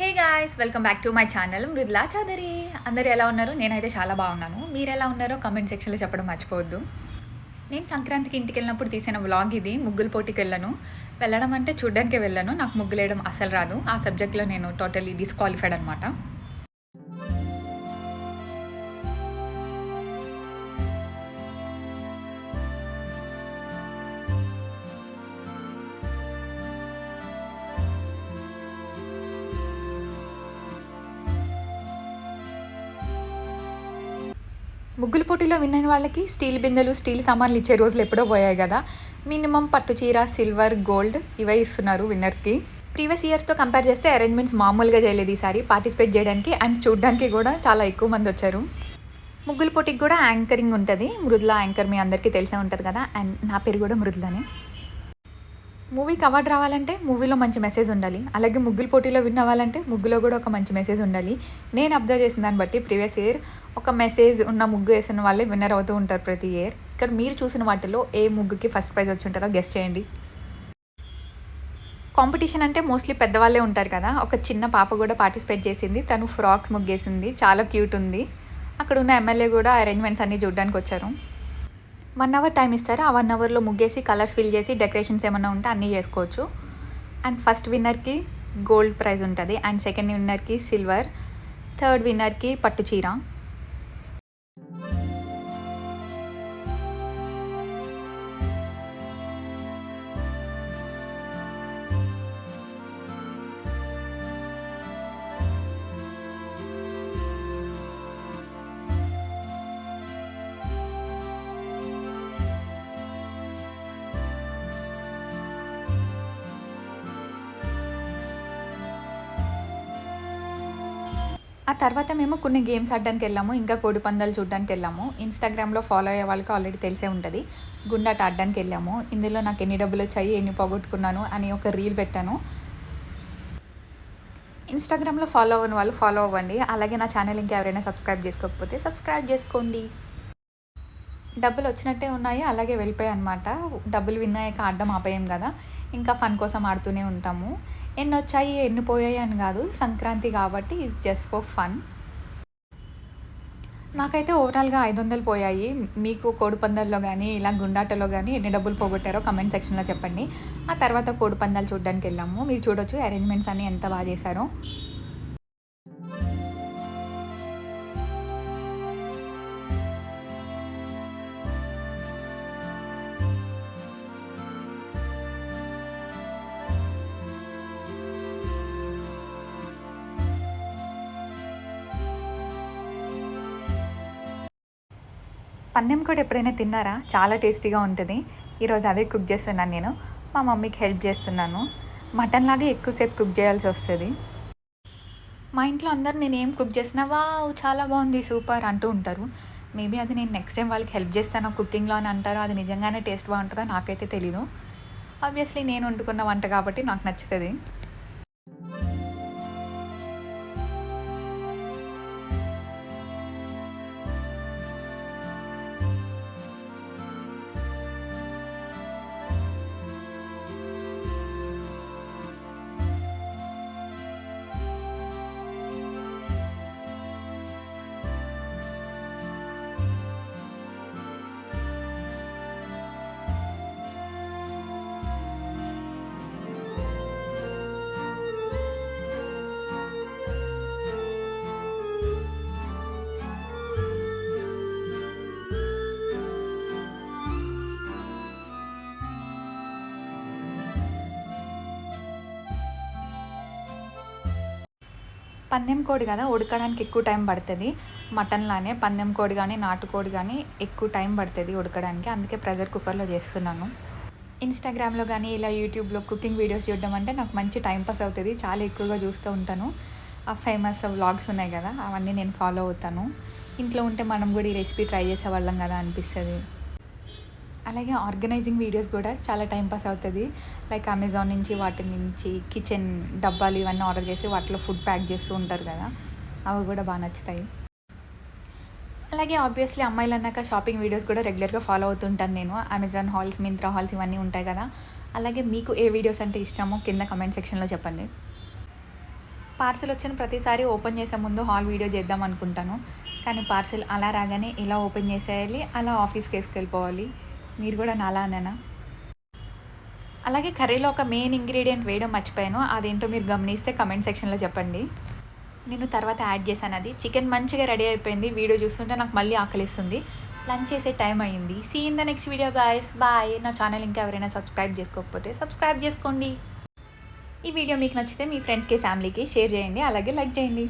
Hey guys welcome back to my channel. Mrudula Chowdary అందరు ఎలా ఉన్నారు? నేనైతే చాలా బాగున్నాను. మీరు ఎలా ఉన్నారో కమెంట్ సెక్షన్లో చెప్పడం మర్చిపోవద్దు. నేను సంక్రాంతికి ఇంటికి వెళ్ళినప్పుడు తీసిన వ్లాగ్ ఇది. ముగ్గుల పోటీకి వెళ్ళను. వెళ్ళడం అంటే చూడ్డానికి వెళ్ళను. నాకు ముగ్గులు వేయడం అసలు రాదు. ఆ సబ్జెక్ట్లో నేను టోటలీ డిస్క్వాలిఫైడ్ అనమాట ముగ్గుల పోటీలో విన్ అయిన వాళ్ళకి స్టీల్ బిందెలు స్టీల్ సామాన్లు ఇచ్చే రోజులు ఎప్పుడో పోయాయి కదా. మినిమం పట్టు చీర సిల్వర్ గోల్డ్ ఇవే ఇస్తున్నారు విన్నర్స్కి. ప్రీవియస్ ఇయర్స్తో కంపేర్ చేస్తే అరేంజ్మెంట్స్ మామూలుగా చేయలేదు ఈసారి. పార్టిసిపేట్ చేయడానికి అండ్ చూడడానికి కూడా చాలా ఎక్కువ మంది వచ్చారు. ముగ్గుల పోటీకి కూడా యాంకరింగ్ ఉంటుంది. మృదుల యాంకర్ మీ అందరికీ తెలిసే ఉంటుంది కదా. అండ్ నా పేరు కూడా మృదులనే. మూవీకి అవార్డు రావాలంటే మూవీలో మంచి మెసేజ్ ఉండాలి. అలాగే ముగ్గుల పోటీలో విన్ అవ్వాలంటే ముగ్గులో కూడా ఒక మంచి మెసేజ్ ఉండాలి. నేను అబ్జర్వ్ చేసిన దాన్ని బట్టి ప్రీవియస్ ఇయర్ ఒక మెసేజ్ ఉన్న ముగ్గు వేసిన వాళ్ళే విన్నర్ అవుతూ ఉంటారు ప్రతి ఇయర్ ఇక్కడ మీరు చూసిన వాటిలో ఏ ముగ్గుకి ఫస్ట్ ప్రైజ్ వచ్చి ఉంటుందో గెస్ట్ చేయండి. కాంపిటీషన్ అంటే మోస్ట్లీ పెద్దవాళ్ళే ఉంటారు కదా. ఒక చిన్న పాప కూడా పార్టిసిపేట్ చేసింది. తను ఫ్రాక్స్ ముగ్గేసింది. చాలా క్యూట్ ఉంది. అక్కడ ఉన్న ఎమ్మెల్యే కూడా అరేంజ్మెంట్స్ అన్నీ చూడడానికి వచ్చారు. వన్ అవర్ టైం ఇస్తారు? ఆ వన్ అవర్లో ముగ్గేసి కలర్స్ ఫిల్ చేసి డెకరేషన్స్ ఏమైనా ఉంటే అన్నీ చేసుకోవచ్చు. అండ్ ఫస్ట్ విన్నర్కి గోల్డ్ ప్రైజ్ ఉంటుంది. అండ్ సెకండ్ విన్నర్కి సిల్వర్. థర్డ్ విన్నర్కి పట్టు చీర. ఆ తర్వాత మేము కొన్ని గేమ్స్ ఆడడానికి వెళ్ళాము ఇంకా కోడి పందాలు చూడడానికి వెళ్ళాము. ఇన్స్టాగ్రామ్లో ఫాలో అయ్యే వాళ్ళకి ఆల్రెడీ తెలిసే ఉంటుంది. గుండాట ఆడడానికి వెళ్ళాము. ఇందులో నాకు ఎన్ని డబ్బులు వచ్చాయి ఎన్ని పోగొట్టుకున్నాను అని ఒక రీల్ పెట్టాను. ఇన్స్టాగ్రామ్లో ఫాలో అవ్వని వాళ్ళు ఫాలో అవ్వండి. అలాగే నా ఛానల్ ఇంకా ఎవరైనా సబ్స్క్రైబ్ చేసుకోకపోతే సబ్స్క్రైబ్ చేసుకోండి. డబ్బులు వచ్చినట్టే ఉన్నాయి అలాగే వెళ్ళిపోయాయి అనమాట డబ్బులు విన్నాక ఆడడం ఆపేయం కదా. ఇంకా ఫన్ కోసం ఆడుతూనే ఉంటాము. ఎన్ని వచ్చాయి ఎన్ని పోయాయి అని కాదు. సంక్రాంతి కాబట్టి ఈజ్ జస్ట్ ఫర్ ఫన్ నాకైతే ఓవరాల్గా ఐదు వందలు పోయాయి. మీకు కోడిపందాల్లో కానీ ఇలా గుండాటలో కానీ ఎన్ని డబ్బులు పోగొట్టారో కమెంట్ సెక్షన్లో చెప్పండి. ఆ తర్వాత కోడిపందాలు చూడడానికి వెళ్ళాము మీరు చూడొచ్చు అరేంజ్మెంట్స్ అన్నీ ఎంత బాగా చేశారో. పందెం కూడా ఎప్పుడైనా తిన్నారా? చాలా టేస్టీగా ఉంటుంది. ఈరోజు అదే కుక్ చేస్తున్నాను నేను. మా మమ్మీకి హెల్ప్ చేస్తున్నాను. మటన్ లాగే ఎక్కువసేపు కుక్ చేయాల్సి వస్తుంది. మా ఇంట్లో అందరు నేను ఏం కుక్ చేసినా వా చాలా బాగుంది సూపర్ అంటూ ఉంటారు. మేబీ అది నేను నెక్స్ట్ టైం వాళ్ళకి హెల్ప్ చేస్తాను కుకింగ్లో అని అంటారు అది నిజంగానే టేస్ట్ బాగుంటుందో నాకైతే తెలీదు. ఆబ్వియస్లీ నేను వండుకున్న వంట కాబట్టి నాకు నచ్చుతుంది. పందెం కోడి కదా ఉడకడానికి ఎక్కువ టైం పడుతుంది. మటన్లానే పందెం కోడి కానీ నాటుకోడి కానీ ఎక్కువ టైం పడుతుంది ఉడకడానికి. అందుకే ప్రెషర్ కుక్కర్లో చేస్తున్నాను. ఇన్స్టాగ్రామ్లో కానీ ఇలా యూట్యూబ్లో కుకింగ్ వీడియోస్ చూడడం అంటే నాకు మంచి టైం పాస్ అవుతుంది. చాలా ఎక్కువగా చూస్తూ ఉంటాను. ఆ ఫేమస్ వ్లాగ్స్ ఉన్నాయి కదా అవన్నీ నేను ఫాలో అవుతాను. ఇంట్లో ఉంటే మనం కూడా ఈ రెసిపీ ట్రై చేసేవాళ్ళం కదా అనిపిస్తుంది. అలాగే ఆర్గనైజింగ్ వీడియోస్ కూడా చాలా టైం పాస్ అవుతుంది. లైక్ అమెజాన్ నుంచి వాటి నుంచి కిచెన్ డబ్బాలు ఇవన్నీ ఆర్డర్ చేసి వాటిలో ఫుడ్ ప్యాక్ చేస్తూ ఉంటారు కదా అవి కూడా బాగా నచ్చుతాయి. అలాగే ఆబ్వియస్లీ అమ్మాయిలు అన్నాక షాపింగ్ వీడియోస్ కూడా రెగ్యులర్గా ఫాలో అవుతుంటాను నేను. అమెజాన్ హాల్స్ మింత్రా హాల్స్ ఇవన్నీ ఉంటాయి కదా. అలాగే మీకు ఏ వీడియోస్ అంటే ఇష్టమో కింద కమెంట్ సెక్షన్లో చెప్పండి. పార్సిల్ వచ్చిన ప్రతిసారి ఓపెన్ చేసే ముందు హాల్ వీడియో చేద్దాం అనుకుంటాను. కానీ పార్సిల్ అలా రాగానే ఇలా ఓపెన్ చేసేయాలి అలా ఆఫీస్కి వేసుకెళ్ళిపోవాలి. మీరు కూడా నాలానేనా అలాగే కర్రీలో ఒక మెయిన్ ఇంగ్రీడియంట్ వేయడం మర్చిపోయాను. అదేంటో మీరు గమనిస్తే కమెంట్ సెక్షన్లో చెప్పండి. నేను తర్వాత యాడ్ చేశాను అది. చికెన్ మంచిగా రెడీ అయిపోయింది. వీడియో చూస్తుంటే నాకు మళ్ళీ ఆకలిస్తుంది. లంచ్ చేసే టైం అయ్యింది see in the next video guys bye నా ఛానల్ ఇంకా ఎవరైనా సబ్స్క్రైబ్ చేసుకోకపోతే సబ్స్క్రైబ్ చేసుకోండి. ఈ వీడియో మీకు నచ్చితే మీ ఫ్రెండ్స్కి ఫ్యామిలీకి షేర్ చేయండి. అలాగే లైక్ చేయండి.